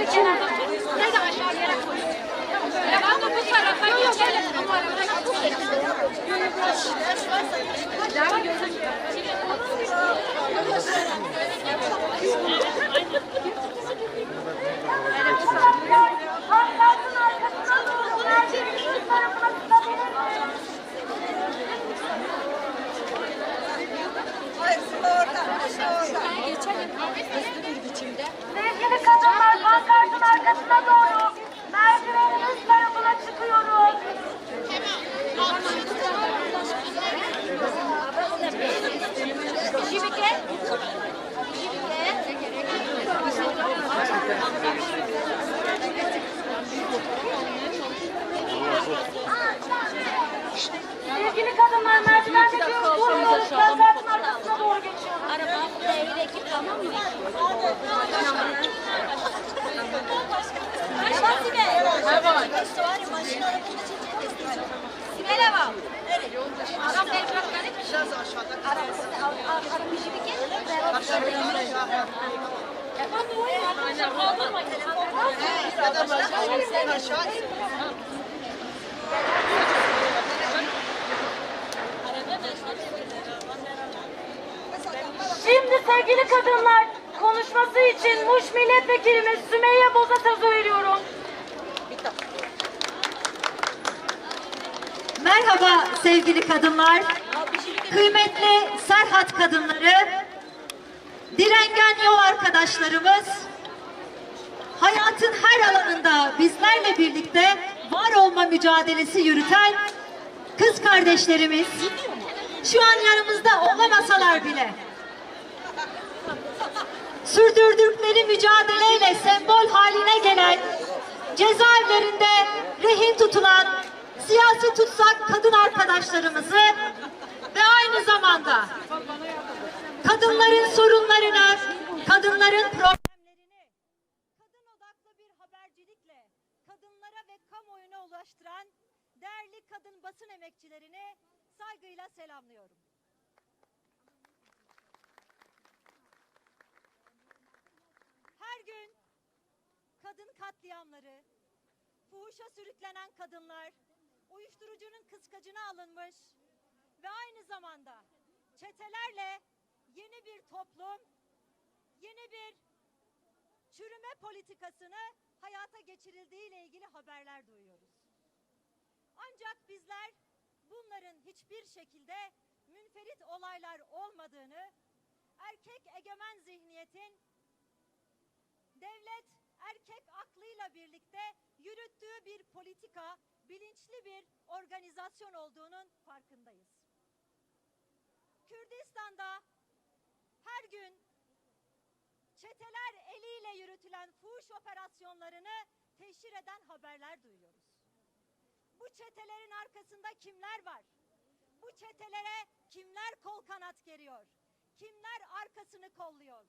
böyle kenarda tut. Ya da aşağı yere koy. Ya ben de bu tarafa geçelim. Ama arabada bu şekilde. Daha gözüm. Thank you. Yardımlar pankartın arkasına doğru. Şimdi sevgili kadınlar konuşması için Muş Milletvekilimiz Sümeyye Bozataz'ı veriyorum. Merhaba sevgili kadınlar, kıymetli Serhat kadınları, direngen yol arkadaşlarımız, hayatın her alanında bizlerle birlikte var olma mücadelesi yürüten kız kardeşlerimiz, şu an yanımızda olamasalar bile, sürdürdükleri mücadeleyle sembol haline gelen, cezaevlerinde rehin tutulan siyasi tutsak kadın arkadaşlarımızı ve aynı zamanda kadınların sorunlarını, kadınların problemlerini kadın odaklı bir habercilikle kadınlara ve kamuoyuna ulaştıran değerli kadın basın emekçilerini saygıyla selamlıyorum. Her gün kadın katliamları, fuhuşa sürüklenen kadınlar, uyuşturucunun kıskacına alınmış ve aynı zamanda çetelerle yeni bir toplum, yeni bir çürüme politikasını hayata geçirildiği ile ilgili haberler duyuyoruz. Ancak bizler bunların hiçbir şekilde münferit olaylar olmadığını, erkek egemen zihniyetin devlet erkek aklıyla birlikte yürüttüğü bir politika, bilinçli bir organizasyon olduğunun farkındayız. Kürdistan'da her gün çeteler eliyle yürütülen fuhuş operasyonlarını teşhir eden haberler duyuyoruz. Bu çetelerin arkasında kimler var? Bu çetelere kimler kol kanat geriyor? Kimler arkasını kolluyor?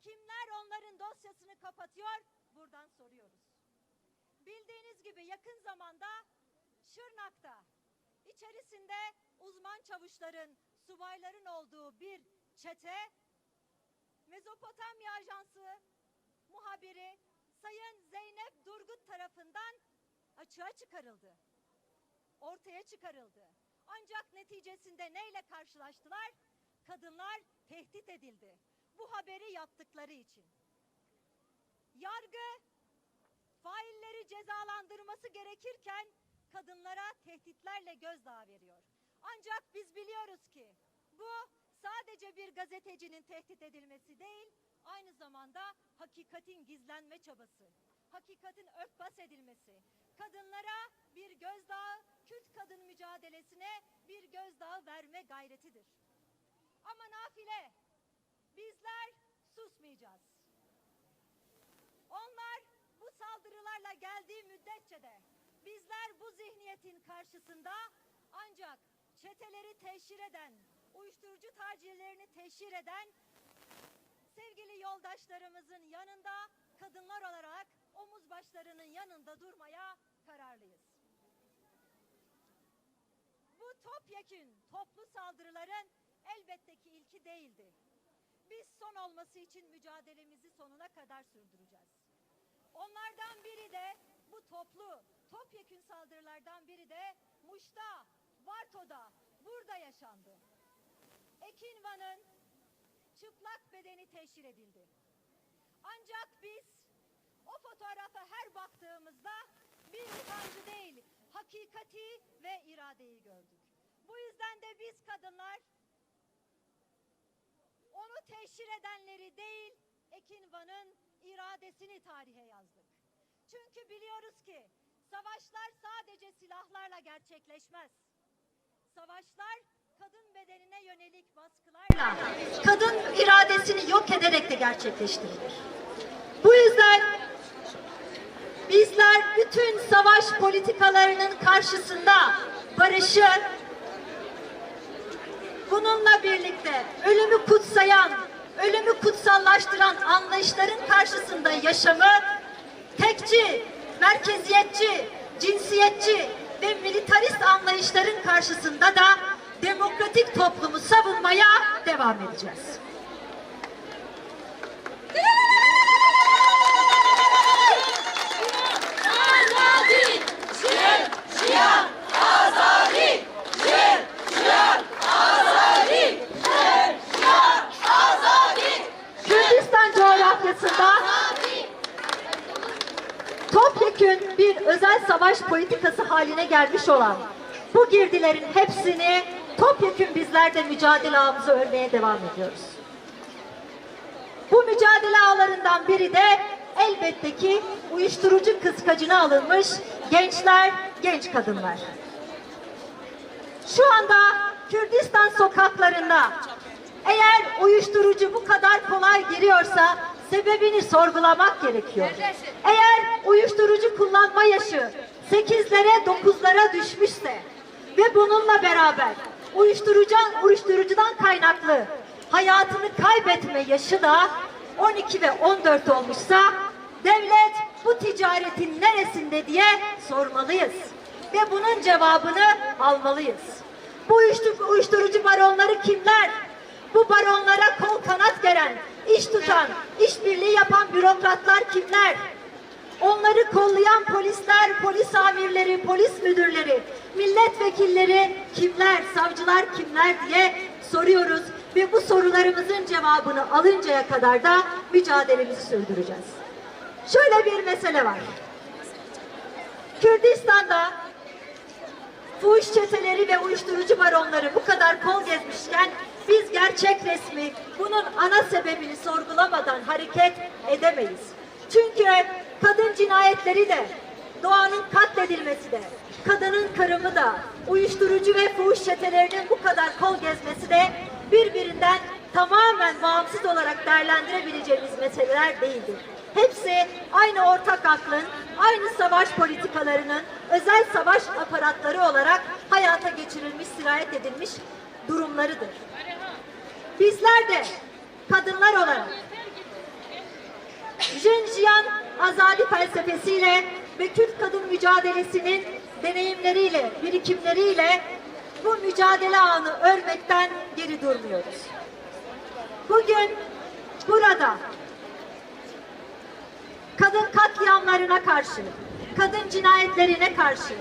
Kimler onların dosyasını kapatıyor? Buradan soruyoruz. Bildiğiniz gibi yakın zamanda Şırnak'ta içerisinde uzman çavuşların, subayların olduğu bir çete Mezopotamya Ajansı muhabiri Sayın Zeynep Durgut tarafından açığa çıkarıldı. Ortaya çıkarıldı. Ancak neticesinde neyle karşılaştılar? Kadınlar tehdit edildi bu haberi yaptıkları için. Yargı failleri cezalandırması gerekirken kadınlara tehditlerle gözdağı veriyor. Ancak biz biliyoruz ki bu sadece bir gazetecinin tehdit edilmesi değil, aynı zamanda hakikatin gizlenme çabası, hakikatin örtbas edilmesi, kadınlara bir gözdağı, Kürt kadın mücadelesine bir gözdağı verme gayretidir. Ama nafile, bizler susmayacağız. Onlar bu saldırılarla geldiği müddetçe de bizler bu zihniyetin karşısında ancak çeteleri teşhir eden, uyuşturucu tacirlerini teşhir eden sevgili yoldaşlarımızın yanında kadınlar olarak omuz başlarının yanında durmaya kararlıyız. Bu topyekün toplu saldırıların elbette ki ilki değildi. Biz son olması için mücadelemizi sonuna kadar sürdüreceğiz. Onlardan biri de bu toplu, topyekün saldırılardan biri de Muş'ta, Varto'da, burada yaşandı. Ekin Van'ın çıplak bedeni teşhir edildi. Ancak biz o fotoğrafa her baktığımızda bir utancı değil, hakikati ve iradeyi gördük. Bu yüzden de biz kadınlar onu teşhir edenleri değil, Ekin Van'ın iradesini tarihe yazdık. Çünkü biliyoruz ki savaşlar sadece silahlarla gerçekleşmez. Savaşlar kadın bedenine yönelik baskılarla, kadın iradesini yok ederek de gerçekleştirilir. Bu yüzden bizler bütün savaş politikalarının karşısında barışı, bununla birlikte ölümü kutsayan, ölümü kutsallaştıran anlayışların karşısında yaşamı tekçi, merkeziyetçi, cinsiyetçi ve militarist anlayışların karşısında da demokratik toplumu savunmaya devam edeceğiz. Kürdistan coğrafyasında topyekün bir özel savaş politikası haline gelmiş olan bu girdilerin hepsini topyekün bizler de mücadele ağımızı örmeye devam ediyoruz. Bu mücadele ağlarından biri de elbette ki uyuşturucu kıskacına alınmış gençler, genç kadınlar. Şu anda Kürdistan sokaklarında eğer uyuşturucu bu kadar kolay giriyorsa sebebini sorgulamak gerekiyor. Eğer uyuşturucu kullanma yaşı 8'lere 9'lara düşmüşse ve bununla beraber uyuşturucudan, uyuşturucudan kaynaklı hayatını kaybetme yaşı da 12 ve 14 olmuşsa devlet bu ticaretin neresinde diye sormalıyız. Ve bunun cevabını almalıyız. Bu uyuşturucu baronları kimler? Bu baronlara kol kanat geren, iş tutan, işbirliği yapan bürokratlar kimler? Onları kollayan polisler, polis amirleri, polis müdürleri, milletvekilleri kimler, savcılar kimler diye soruyoruz ve bu sorularımızın cevabını alıncaya kadar da mücadelemizi sürdüreceğiz. Şöyle bir mesele var. Kürdistan'da fuhuş çeteleri ve uyuşturucu baronları bu kadar gerçek resmi bunun ana sebebini sorgulamadan hareket edemeyiz. Çünkü kadın cinayetleri de, doğanın katledilmesi de, kadının kırımı da, uyuşturucu ve fuhuş çetelerinin bu kadar kol gezmesi de birbirinden tamamen bağımsız olarak değerlendirebileceğimiz meseleler değildir. Hepsi aynı ortak aklın, aynı savaş politikalarının özel savaş aparatları olarak hayata geçirilmiş, sirayet edilmiş durumlarıdır. Bizler de kadınlar olarak Jinjiyan azadi felsefesiyle ve Kürt kadın mücadelesinin deneyimleriyle, birikimleriyle bu mücadele anı örmekten geri durmuyoruz. Bugün burada kadın katliamlarına karşı, kadın cinayetlerine karşı,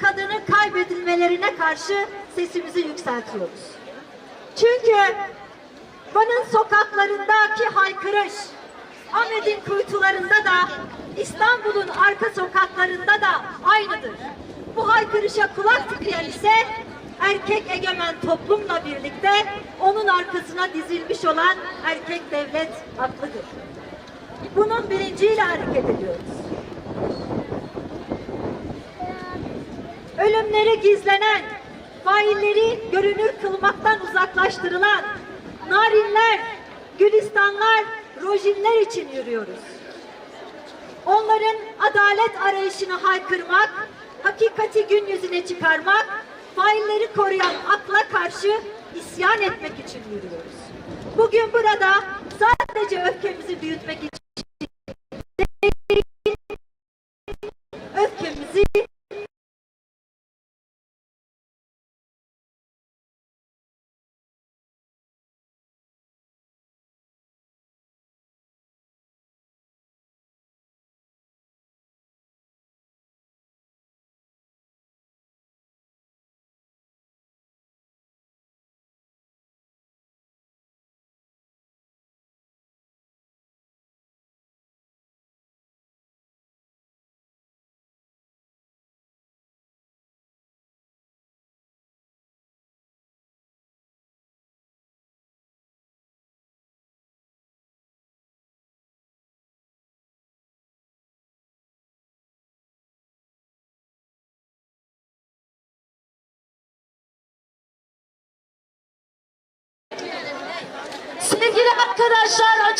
kadının kaybedilmelerine karşı sesimizi yükseltiyoruz. Çünkü Van'ın sokaklarındaki haykırış, Ahmet'in kuytularında da, İstanbul'un arka sokaklarında da aynıdır. Bu haykırışa kulak tıkayan ise erkek egemen toplumla birlikte onun arkasına dizilmiş olan erkek devlet aklıdır. Bunun bilinciyle hareket ediyoruz. Ölümleri gizlenen, failleri görünür kılmaktan uzaklaştırılan, narinler, gülistanlar, rojinler için yürüyoruz. Onların adalet arayışını haykırmak, hakikati gün yüzüne çıkarmak, failleri koruyan akla karşı isyan etmek için yürüyoruz. Bugün burada sadece öfkemizi büyütmek için sevgili arkadaşlar açık